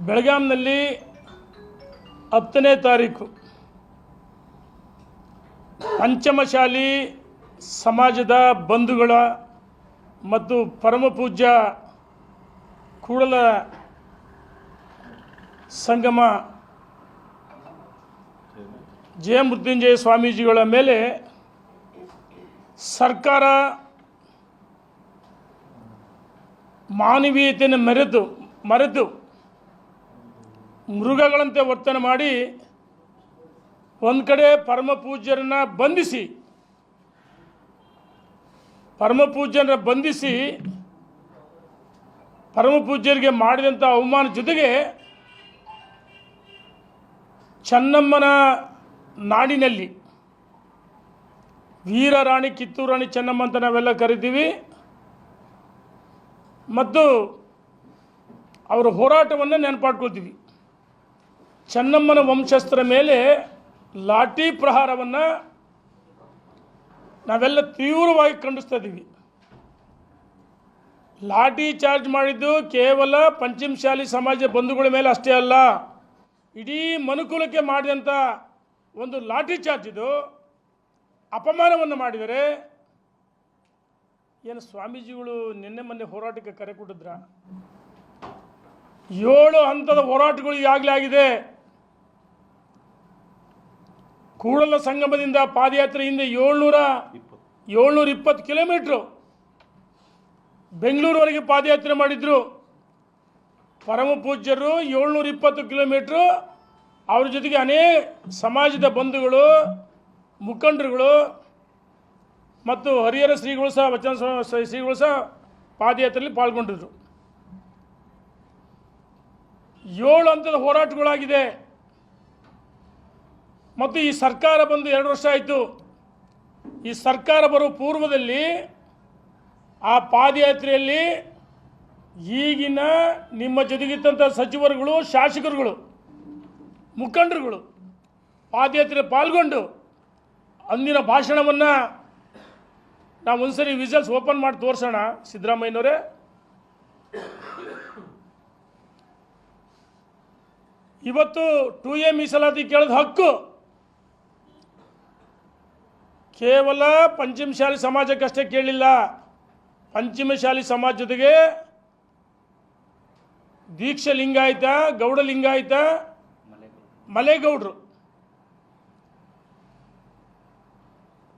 ಬೆಳಗಾಂನಲ್ಲಿ ಹತ್ತನೇ ತಾರೀಕು. ಪಂಚಮಶಾಲಿ ಸಮಾಜದ ಬಂಧುಗಳ ಮತ್ತು ಪರಮಪೂಜ್ಯ ಕೂಡಲ ಸಂಗಮ ಜಯ ಮೃತ್ಯುಂಜಯ ಸ್ವಾಮೀಜಿಗಳ ಮೇಲೆ ಸರ್ಕಾರ ಮಾನವೀಯತೆಯನ್ನು ಮೆರೆತು ಮರೆತು ಮೃಗಗಳಂತೆ ವರ್ತನೆ ಮಾಡಿ ಒಂದು ಕಡೆ ಪರಮ ಪೂಜ್ಯರನ್ನ ಬಂಧಿಸಿ, ಪರಮ ಬಂಧಿಸಿ, ಪರಮ ಪೂಜ್ಯರಿಗೆ ಮಾಡಿದಂಥ ಅವಮಾನ ಜೊತೆಗೆ ಚೆನ್ನಮ್ಮನ ನಾಡಿನಲ್ಲಿ ವೀರರಾಣಿ ಕಿತ್ತೂರು ರಾಣಿ ಚೆನ್ನಮ್ಮ ಅಂತ ನಾವೆಲ್ಲ ಕರಿತೀವಿ. ಮತ್ತು ಅವರ ಹೋರಾಟವನ್ನು ನೆನಪಾಡ್ಕೊಳ್ತೀವಿ. ಚೆನ್ನಮ್ಮನ ವಂಶಸ್ಥರ ಮೇಲೆ ಲಾಠಿ ಪ್ರಹಾರವನ್ನು ನಾವೆಲ್ಲ ತೀವ್ರವಾಗಿ ಖಂಡಿಸ್ತಾ ಇದ್ದೀವಿ. ಲಾಠಿ ಚಾರ್ಜ್ ಮಾಡಿದ್ದು ಕೇವಲ ಪಂಚಮಶಾಲಿ ಸಮಾಜ ಬಂಧುಗಳ ಮೇಲೆ ಅಷ್ಟೇ ಅಲ್ಲ, ಇಡೀ ಮನುಕುಲಕ್ಕೆ ಮಾಡಿದಂಥ ಒಂದು ಲಾಠಿ ಚಾರ್ಜ್ ಇದು. ಅಪಮಾನವನ್ನು ಮಾಡಿದರೆ ಏನು ಸ್ವಾಮೀಜಿಗಳು ನಿನ್ನೆ ಮೊನ್ನೆ ಹೋರಾಟಕ್ಕೆ ಕರೆ ಕೊಟ್ಟಿದ್ರ? ಏಳು ಹಂತದ ಹೋರಾಟಗಳು ಈಗಾಗಲೇ ಆಗಿದೆ. ಕೂಡಲ ಸಂಗಮದಿಂದ ಪಾದಯಾತ್ರೆಯಿಂದ ಏಳ್ನೂರ ಏಳ್ನೂರ ಇಪ್ಪತ್ತು ಕಿಲೋಮೀಟ್ರು ಬೆಂಗಳೂರುವರೆಗೆ ಪಾದಯಾತ್ರೆ ಮಾಡಿದ್ರು. ಪರಮ ಪೂಜ್ಯರು ಏಳ್ನೂರ ಇಪ್ಪತ್ತು ಕಿಲೋಮೀಟ್ರು. ಅವ್ರ ಜೊತೆಗೆ ಅನೇಕ ಸಮಾಜದ ಬಂಧುಗಳು ಮುಖಂಡರುಗಳು ಮತ್ತು ಹರಿಹರ ಶ್ರೀಗಳು ಸಹ ವಚನ ಶ್ರೀಗಳು ಸಹ ಪಾದಯಾತ್ರೆಯಲ್ಲಿ ಪಾಲ್ಗೊಂಡಿದ್ರು. ಏಳು ಹಂತದ ಹೋರಾಟಗಳಾಗಿದೆ. ಮತ್ತು ಈ ಸರ್ಕಾರ ಬಂದು ಎರಡು ವರ್ಷ ಆಯಿತು. ಈ ಸರ್ಕಾರ ಬರುವ ಪೂರ್ವದಲ್ಲಿ ಆ ಪಾದಯಾತ್ರೆಯಲ್ಲಿ ಈಗಿನ ನಿಮ್ಮ ಜೊತೆಗಿದ್ದಂಥ ಸಚಿವರುಗಳು, ಶಾಸಕರುಗಳು, ಮುಖಂಡರುಗಳು ಪಾದಯಾತ್ರೆ ಪಾಲ್ಗೊಂಡು ಅಂದಿನ ಭಾಷಣವನ್ನು ನಾವು ಒಂದ್ಸರಿ ವಿಸಲ್ಸ್ ಓಪನ್ ಮಾಡಿ ತೋರಿಸೋಣ ಸಿದ್ದರಾಮಯ್ಯನವರೇ. ಇವತ್ತು ಟು ಎ ಮೀಸಲಾತಿ ಕೇಳೋದು ಹಕ್ಕು. ಕೇವಲ ಪಂಚಮಶಾಲಿ ಸಮಾಜಕ್ಕಷ್ಟೇ ಕೇಳಿಲ್ಲ. ಪಂಚಮಶಾಲಿ ಸಮಾಜ ಜೊತೆಗೆ ದೀಕ್ಷ ಲಿಂಗಾಯತ, ಗೌಡ ಲಿಂಗಾಯತ, ಮಲೆಗೌಡರು.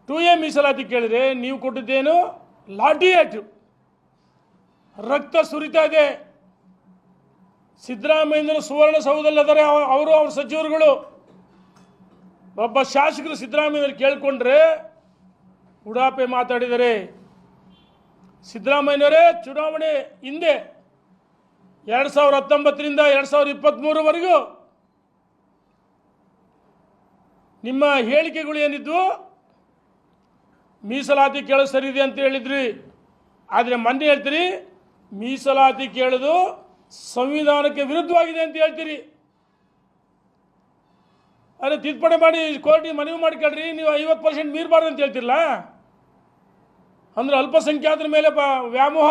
ಟು ಎ ಮೀಸಲಾತಿ ಕೇಳಿದ್ರೆ ನೀವು ಕೊಟ್ಟಿದ್ದೇನು ಲಾಠಿ ಆಟು ರಕ್ತ ಸುರಿತಾ ಇದೆ. ಸಿದ್ದರಾಮಯ್ಯನ ಸುವರ್ಣ ಸೌಧದಲ್ಲಿ ಅವ- ಅವರು ಅವ್ರ ಸಚಿವರುಗಳು. ಒಬ್ಬ ಶಾಸಕರು ಸಿದ್ದರಾಮಯ್ಯನವ್ರು ಕೇಳಿಕೊಂಡ್ರೆ ಉಡಾಪೆ ಮಾತಾಡಿದರೆ ಸಿದ್ದರಾಮಯ್ಯನವರೇ ಚುನಾವಣೆ ಹಿಂದೆ ಎರಡು ಸಾವಿರದ ಹತ್ತೊಂಬತ್ತರಿಂದ ಎರಡು ಸಾವಿರದ ಇಪ್ಪತ್ತ್ಮೂರವರೆಗೂ ನಿಮ್ಮ ಹೇಳಿಕೆಗಳು ಏನಿದ್ವು? ಮೀಸಲಾತಿ ಕೇಳೋ ಸರಿ ಇದೆ ಅಂತ ಹೇಳಿದ್ರಿ. ಆದರೆ ಮೊನ್ನೆ ಹೇಳ್ತೀರಿ ಮೀಸಲಾತಿ ಕೇಳೋದು ಸಂವಿಧಾನಕ್ಕೆ ವಿರುದ್ಧವಾಗಿದೆ ಅಂತ ಹೇಳ್ತೀರಿ. ಅದೇ ತಿದ್ದುಪಡಿ ಮಾಡಿ ಕೋರ್ಟಿಗೆ ಮನವಿ ಮಾಡ್ಕೊಳ್ರಿ, ನೀವು ಐವತ್ತು ಪರ್ಸೆಂಟ್ ಮೀರಬಾರ್ದು ಅಂತ ಹೇಳ್ತಿರಲ್ಲ ಅಂದ್ರೆ ಅಲ್ಪಸಂಖ್ಯಾತರ ಮೇಲೆ ವ್ಯಾಮೋಹ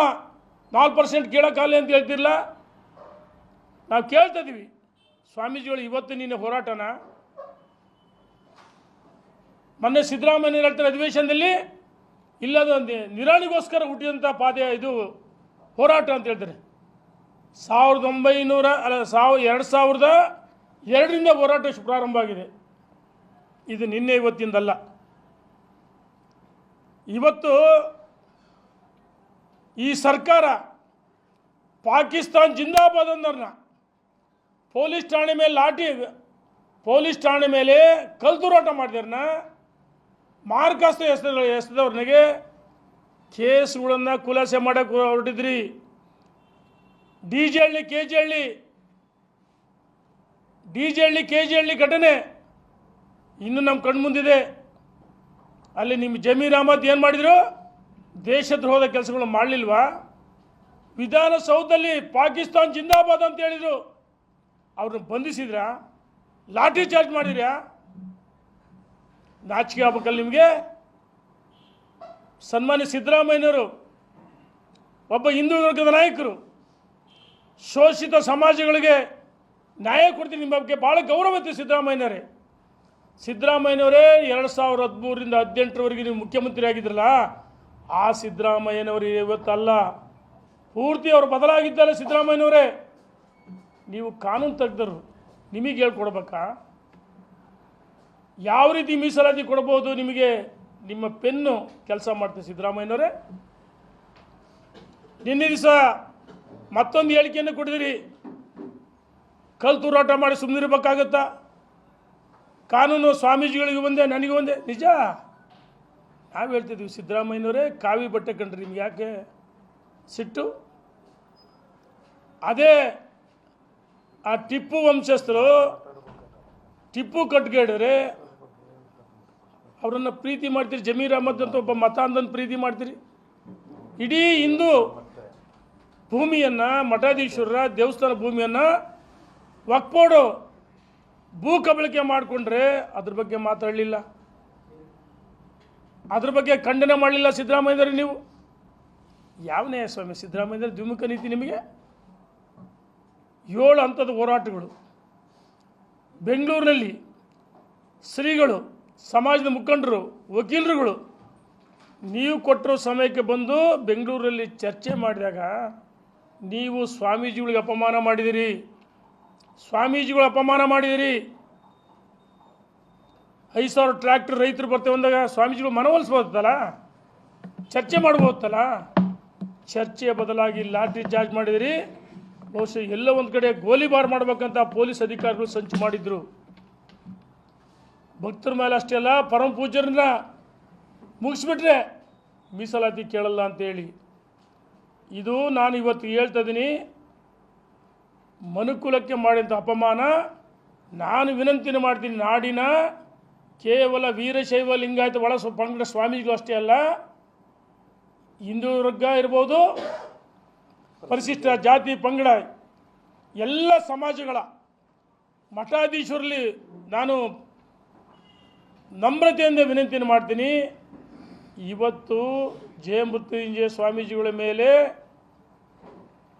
ನಾಲ್ಕು ಪರ್ಸೆಂಟ್ ಕೇಳೋಕ್ಕಾಗಲಿ ಅಂತ ಹೇಳ್ತಿರಲ್ಲ ನಾವು ಕೇಳ್ತಾ ಇದೀವಿ. ಸ್ವಾಮೀಜಿಗಳು ಇವತ್ತು ನಿನ್ನೆ ಹೋರಾಟನ. ಮೊನ್ನೆ ಸಿದ್ದರಾಮಯ್ಯ ಹೇಳ್ತಾರೆ ಅಧಿವೇಶನದಲ್ಲಿ ಇಲ್ಲದ ನಿರಾಣಿಗೋಸ್ಕರ ಹುಟ್ಟಿದಂಥ ಪಾದ ಇದು ಹೋರಾಟ ಅಂತ ಹೇಳ್ತಾರೆ. ಸಾವಿರದ ಒಂಬೈನೂರ, ಅಲ್ಲ, ಸಾವ್, ಎರಡು ಸಾವಿರದ ಎರಡರಿಂದ ಹೋರಾಟ ಪ್ರಾರಂಭ ಆಗಿದೆ. ಇದು ನಿನ್ನೆ ಇವತ್ತಿಂದಲ್ಲ. ಇವತ್ತು ಈ ಸರ್ಕಾರ ಪಾಕಿಸ್ತಾನ್ ಜಿಂದಾಬಾದ್ ಅಂದ್ರನ್ನ ಪೊಲೀಸ್ ಠಾಣೆ ಮೇಲೆ ಲಾಠಿ ಪೊಲೀಸ್ ಠಾಣೆ ಮೇಲೆ ಕಲ್ತುರಾಟ ಮಾಡಿದ್ರನ್ನ ಮಾರ್ಕಾಸ್ತ ಎಸೆದವ್ರನಿಗೆ ಕೇಸ್ಗಳನ್ನು ಖುಲಾಸೆ ಮಾಡೋಕ್ಕೆ ಹೊರಟಿದ್ರಿ. ಡಿ ಜೆ ಹಳ್ಳಿ, ಕೆ ಜಿ ಹಳ್ಳಿ. ಡಿ ಜೆ ಹಳ್ಳಿ, ಕೆ ಜಿ ಹಳ್ಳಿ ಘಟನೆ ಇನ್ನು ನಮ್ಮ ಕಣ್ಮುಂದಿದೆ ಅಲ್ಲಿ ನಿಮ್ಮ ಜಮೀರ್ ಅಹಮದ್ ಏನು ಮಾಡಿದ್ರು? ದೇಶದ್ರೋಹದ ಕೆಲಸಗಳು ಮಾಡಲಿಲ್ವಾ? ವಿಧಾನಸೌಧದಲ್ಲಿ ಪಾಕಿಸ್ತಾನ್ ಜಿಂದಾಬಾದ್ ಅಂತ ಹೇಳಿದರು. ಅವ್ರನ್ನ ಬಂಧಿಸಿದ್ರಾ? ಲಾಠಿ ಚಾರ್ಜ್ ಮಾಡಿದ್ರಾ? ನಾಚಿಕೆ ಆಗ್ಬೇಕಲ್ಲ ನಿಮಗೆ? ಸನ್ಮಾನ್ಯ ಸಿದ್ದರಾಮಯ್ಯನವರು, ಒಬ್ಬ ಹಿಂದೂ ವರ್ಗದ ನಾಯಕರು ಶೋಷಿತ ಸಮಾಜಗಳಿಗೆ ನ್ಯಾಯ ಕೊಡ್ತೀನಿ ನಿಮ್ಮ ಬಗ್ಗೆ ಭಾಳ ಗೌರವ ಇತ್ತು ಸಿದ್ದರಾಮಯ್ಯನವರೇ. ಸಿದ್ದರಾಮಯ್ಯನವರೇ ಎರಡು ಸಾವಿರದ ಹದಿಮೂರರಿಂದ ಹದಿನೆಂಟರವರೆಗೆ ನೀವು ಮುಖ್ಯಮಂತ್ರಿ ಆಗಿದ್ರಲ್ಲ, ಆ ಸಿದ್ದರಾಮಯ್ಯನವರು ಇವತ್ತಲ್ಲ. ಪೂರ್ತಿ ಅವರು ಬದಲಾಗಿದ್ದಾರೆ ಸಿದ್ದರಾಮಯ್ಯನವರೇ. ನೀವು ಕಾನೂನು ತೆಗ್ದರು ನಿಮಗೆ ಹೇಳ್ಕೊಡ್ಬೇಕಾ? ಯಾವ ರೀತಿ ಮೀಸಲಾತಿ ಕೊಡ್ಬೋದು ನಿಮಗೆ ನಿಮ್ಮ ಪೆನ್ನು ಕೆಲಸ ಮಾಡ್ತೀವಿ ಸಿದ್ದರಾಮಯ್ಯನವರೇ. ನಿನ್ನೆ ದಿವಸ ಮತ್ತೊಂದು ಹೇಳಿಕೆಯನ್ನು ಕೊಡಿದಿರಿ ಕಲ್ ತೂರಾಟ ಮಾಡಿ ಸುಮ್ಮನಿರ್ಬೇಕಾಗತ್ತಾ ಕಾನೂನು ಸ್ವಾಮೀಜಿಗಳಿಗೆ ಒಂದೇ, ನನಗೆ ಒಂದೇ. ನಿಜ? ನಾವು ಹೇಳ್ತಿದ್ದೀವಿ, ಸಿದ್ದರಾಮಯ್ಯನವರೇ ಕಾವಿ ಬಟ್ಟೆ ಕಂಡ್ರಿ, ನಿಮ್ಗೆ ಯಾಕೆ ಸಿಟ್ಟು? ಅದೇ ಆ ಟಿಪ್ಪು ವಂಶಸ್ಥರು ಟಿಪ್ಪು ಕಟ್ಗೇಡ್ರೆ ಅವರನ್ನು ಪ್ರೀತಿ ಮಾಡ್ತೀರಿ. ಜಮೀರ್ ಅಹಮದ್ ಅಂತ ಒಬ್ಬ ಮತಾಂಧನ ಪ್ರೀತಿ ಮಾಡ್ತೀರಿ. ಇಡೀ ಹಿಂದೂ ಭೂಮಿಯನ್ನು ಮಠಾಧೀಶ್ವರರ ದೇವಸ್ಥಾನ ಭೂಮಿಯನ್ನು ಒಕ್ಪೋಡು ಭೂ ಕಬಳಿಕೆ ಮಾಡಿಕೊಂಡ್ರೆ ಅದ್ರ ಬಗ್ಗೆ ಮಾತಾಡಲಿಲ್ಲ. ಅದ್ರ ಬಗ್ಗೆ ಖಂಡನೆ ಮಾಡಲಿಲ್ಲ ಸಿದ್ದರಾಮಯ್ಯರು ನೀವು. ಯಾವನೇ ಸ್ವಾಮಿ? ಸಿದ್ದರಾಮಯ್ಯನವರು ದ್ವಿಮುಖ ನೀತಿ ನಿಮಗೆ? ಏಳು ಹಂತದ ಹೋರಾಟಗಳು. ಬೆಂಗಳೂರಿನಲ್ಲಿ ಶ್ರೀಗಳು, ಸಮಾಜದ ಮುಖಂಡರು, ವಕೀಲರುಗಳು, ನೀವು ಕೊಟ್ಟಿರೋ ಸಮಯಕ್ಕೆ ಬಂದು ಬೆಂಗಳೂರಲ್ಲಿ ಚರ್ಚೆ ಮಾಡಿದಾಗ ನೀವು ಸ್ವಾಮೀಜಿಗಳಿಗೆ ಅಪಮಾನ ಮಾಡಿದಿರಿ. ಸ್ವಾಮೀಜಿಗಳು ಅಪಮಾನ ಮಾಡಿದಿರಿ. ಐದು ಸಾವಿರ ಟ್ರ್ಯಾಕ್ಟರ್ ರೈತರು ಬರ್ತೇವೆ ಅಂದಾಗ ಸ್ವಾಮೀಜಿಗಳು ಮನವೊಲಿಸ್ಬೋದಲ್ಲ? ಚರ್ಚೆ ಮಾಡ್ಬೋದಲ್ಲ? ಚರ್ಚೆ ಬದಲಾಗಿ ಲಾಟ್ರಿ ಚಾರ್ಜ್ ಮಾಡಿದಿರಿ. ಬಹುಶಃ ಎಲ್ಲ ಒಂದು ಕಡೆ ಗೋಲಿಬಾರ್ ಮಾಡಬೇಕಂತ ಪೊಲೀಸ್ ಅಧಿಕಾರಿಗಳು ಸಂಚು ಮಾಡಿದ್ರು. ಭಕ್ತರ ಮೇಲೆ ಅಷ್ಟೇ ಅಲ್ಲ, ಪರಮ ಪೂಜ್ಯರನ್ನ ಮುಗಿಸ್ಬಿಟ್ರೆ ಮೀಸಲಾತಿ ಕೇಳಲ್ಲ ಅಂತೇಳಿ. ಇದು ನಾನು ಇವತ್ತು ಹೇಳ್ತಾ ಇದ್ದೀನಿ ಮನುಕುಲಕ್ಕೆ ಮಾಡಿದಂಥ ಅಪಮಾನ, ನಾನು ವಿನಂತಿನ ಮಾಡ್ತೀನಿ ನಾಡಿನ ಕೇವಲ ವೀರಶೈವ ಲಿಂಗಾಯತ ಒಳ ಪಂಗಡ ಸ್ವಾಮೀಜಿಗಳು ಅಷ್ಟೇ ಅಲ್ಲ ಹಿಂದೂ ವರ್ಗ ಇರ್ಬೋದು, ಪರಿಶಿಷ್ಟ ಜಾತಿ, ಪಂಗಡ, ಎಲ್ಲ ಸಮಾಜಗಳ ಮಠಾಧೀಶರಲ್ಲಿ ನಾನು ನಮ್ರತೆಯಿಂದ ವಿನಂತಿಯನ್ನು ಮಾಡ್ತೀನಿ. ಇವತ್ತು ಜಯಮೃತ್ಯುಂಜಯ ಸ್ವಾಮೀಜಿಗಳ ಮೇಲೆ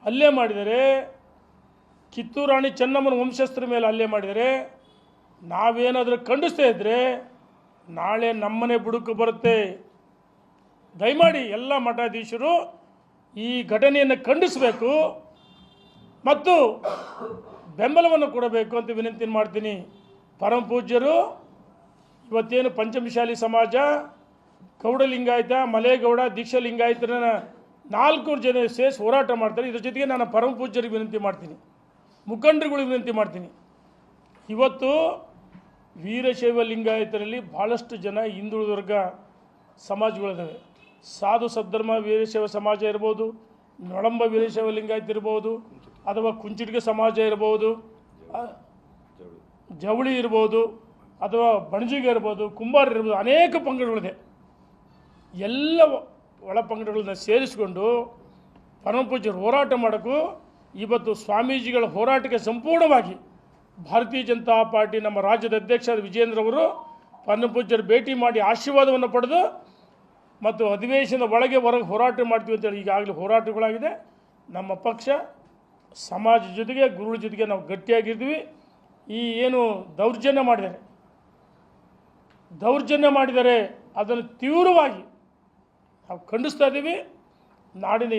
ಹಲ್ಲೆ ಮಾಡಿದರೆ ಕಿತ್ತೂರು ರಾಣಿ ಚೆನ್ನಮ್ಮನ ವಂಶಸ್ಥರ ಮೇಲೆ ಹಲ್ಲೆ ಮಾಡಿದರೆ ನಾವೇನಾದರೂ ಖಂಡಿಸ್ತಾ ಇದ್ದರೆ ನಾಳೆ ನಮ್ಮನೆ ಬುಡುಕು ಬರುತ್ತೆ. ದಯಮಾಡಿ ಎಲ್ಲ ಮಠಾಧೀಶರು ಈ ಘಟನೆಯನ್ನು ಖಂಡಿಸಬೇಕು ಮತ್ತು ಬೆಂಬಲವನ್ನು ಕೊಡಬೇಕು ಅಂತ ವಿನಂತಿ ಮಾಡ್ತೀನಿ. ಪರಮ ಪೂಜ್ಯರು, ಇವತ್ತೇನು ಪಂಚಮಶಾಲಿ ಸಮಾಜ ಗೌಡ ಲಿಂಗಾಯತ ಮಲೇಗೌಡ ದೀಕ್ಷಾ ನಾಲ್ಕು ಜನ ಸೇರಿಸಿ ಹೋರಾಟ ಮಾಡ್ತಾರೆ. ಇದ್ರ ಜೊತೆಗೆ ನಾನು ಪರಮ ಪೂಜ್ಯರಿಗೆ ವಿನಂತಿ ಮಾಡ್ತೀನಿ. ಮುಖಂಡರುಗಳಿಗೆ ವಿನಂತಿ ಮಾಡ್ತೀನಿ. ಇವತ್ತು ವೀರಶೈವ ಲಿಂಗಾಯತರಲ್ಲಿ ಭಾಳಷ್ಟು ಜನ ಹಿಂದುಳಿದ ವರ್ಗ ಸಮಾಜಗಳಿದ್ದಾವೆ ಸಾಧು ಸದ್ಧರ್ಮ ವೀರಶೈವ ಸಮಾಜ ಇರ್ಬೋದು, ನೊಳಂಬ ವೀರಶೈವ ಲಿಂಗಾಯತ ಇರ್ಬೋದು, ಅಥವಾ ಕುಂಚಿಟಿಗೆ ಸಮಾಜ ಇರ್ಬೋದು ಜವಳಿ ಇರ್ಬೋದು, ಅಥವಾ ಬಣಜಿಗೆ ಇರ್ಬೋದು, ಕುಂಬಾರ ಇರ್ಬೋದು, ಅನೇಕ ಪಂಗಡಗಳಿದೆ. ಎಲ್ಲ ಒಳ ಪಂಗಡಗಳನ್ನ ಸೇರಿಸಿಕೊಂಡು ಪರಮಪೂಜ್ಯರು ಹೋರಾಟ ಮಾಡೋಕ್ಕೂ ಇವತ್ತು ಸ್ವಾಮೀಜಿಗಳ ಹೋರಾಟಕ್ಕೆ ಸಂಪೂರ್ಣವಾಗಿ ಭಾರತೀಯ ಜನತಾ ಪಾರ್ಟಿ ನಮ್ಮ ರಾಜ್ಯದ ಅಧ್ಯಕ್ಷ ವಿಜೇಂದ್ರ ಅವರು ಪರಮಪೂಜ್ಯರು ಭೇಟಿ ಮಾಡಿ ಆಶೀರ್ವಾದವನ್ನು ಪಡೆದು ಮತ್ತು ಅಧಿವೇಶನದ ಒಳಗೆ ಹೊರಗೆ ಹೋರಾಟ ಮಾಡ್ತೀವಿ ಅಂತೇಳಿ ಈಗಾಗಲೇ ಹೋರಾಟಗಳಾಗಿದೆ. ನಮ್ಮ ಪಕ್ಷ ಸಮಾಜ ಜೊತೆಗೆ ಗುರುಗಳ ಜೊತೆಗೆ ನಾವು ಗಟ್ಟಿಯಾಗಿದ್ದೀವಿ. ಈ ಏನು ದೌರ್ಜನ್ಯ ಮಾಡಿದ್ದಾರೆ ದೌರ್ಜನ್ಯ ಮಾಡಿದರೆ ಅದನ್ನು ತೀವ್ರವಾಗಿ ನಾವು ಖಂಡಿಸ್ತಾ ಇದ್ದೀವಿ. ನಾಡಿನ